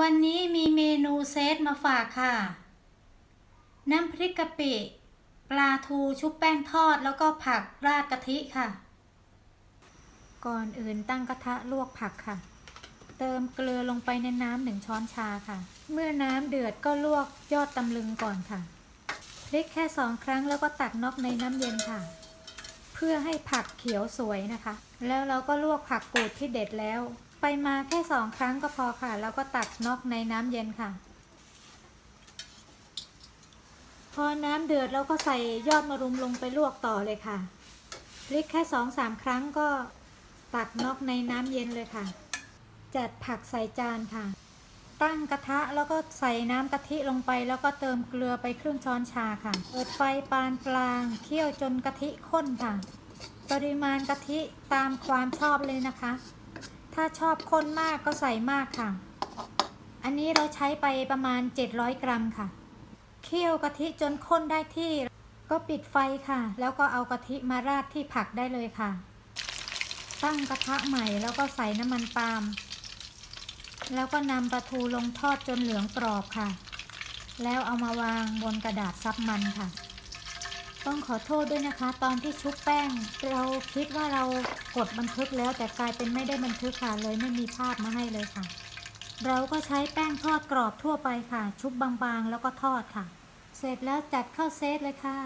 วันนี้มีเมนูเซตมาฝากค่ะ น้ำพริกกะปิปลาทูชุบแป้งทอดแล้วก็ผักราดกะทิค่ะ ก่อนอื่นตั้งกระทะลวกผักค่ะ เติมเกลือลงไปในน้ำหนึ่งช้อนชาค่ะ เมื่อน้ำเดือดก็ลวกยอดตำลึงก่อนค่ะพลิกแค่สองครั้งแล้วก็ตักนอกในน้ำเย็นค่ะ เพื่อให้ผักเขียวสวยนะคะ แล้วเราก็ลวกผักกูดที่เด็ดแล้ว ไปมาแค่สองครั้งก็พอค่ะ แล้วก็ตักนอกในน้ำเย็นค่ะ พอน้ำเดือดเราก็ใส่ยอดมะรุมลงไปลวกต่อเลยค่ะพลิกแค่สองสามครั้งก็ตักนอกในน้ำเย็นเลยค่ะ จัดผักใส่จานค่ะ ตั้งกระทะแล้วก็ใส่น้ำกะทิลงไป แล้วก็เติมเกลือไปครึ่งช้อนชาค่ะ เปิดไฟปานกลางเคี่ยวจนกะทิข้นค่ะ ปริมาณกะทิตามความชอบเลยนะคะ ถ้าชอบข้นมากก็ใส่มากค่ะ อันนี้เราใช้ไปประมาณ 700 กรัมค่ะ เคี่ยวกะทิจนข้นได้ที่ ก็ปิดไฟค่ะ แล้วก็เอากะทิมาราดที่ผักได้เลยค่ะ ตั้งกระทะใหม่แล้วก็ใส่น้ำมันปาล์ม แล้วก็นำปลาทูลงทอดจนเหลืองกรอบค่ะ แล้วเอามาวางบนกระดาษซับมันค่ะ ต้องขอโทษด้วยนะคะ ตอนที่ชุบแป้ง เราคิดว่าเรากดบันทึกแล้วแต่กลายเป็นไม่ได้บันทึกค่ะเลยไม่มีภาพมาให้เลยค่ะ เราก็ใช้แป้งทอดกรอบทั่วไปค่ะ ชุบบางๆแล้วก็ทอดค่ะ เสร็จแล้วจัดเข้าเซตเลยค่ะ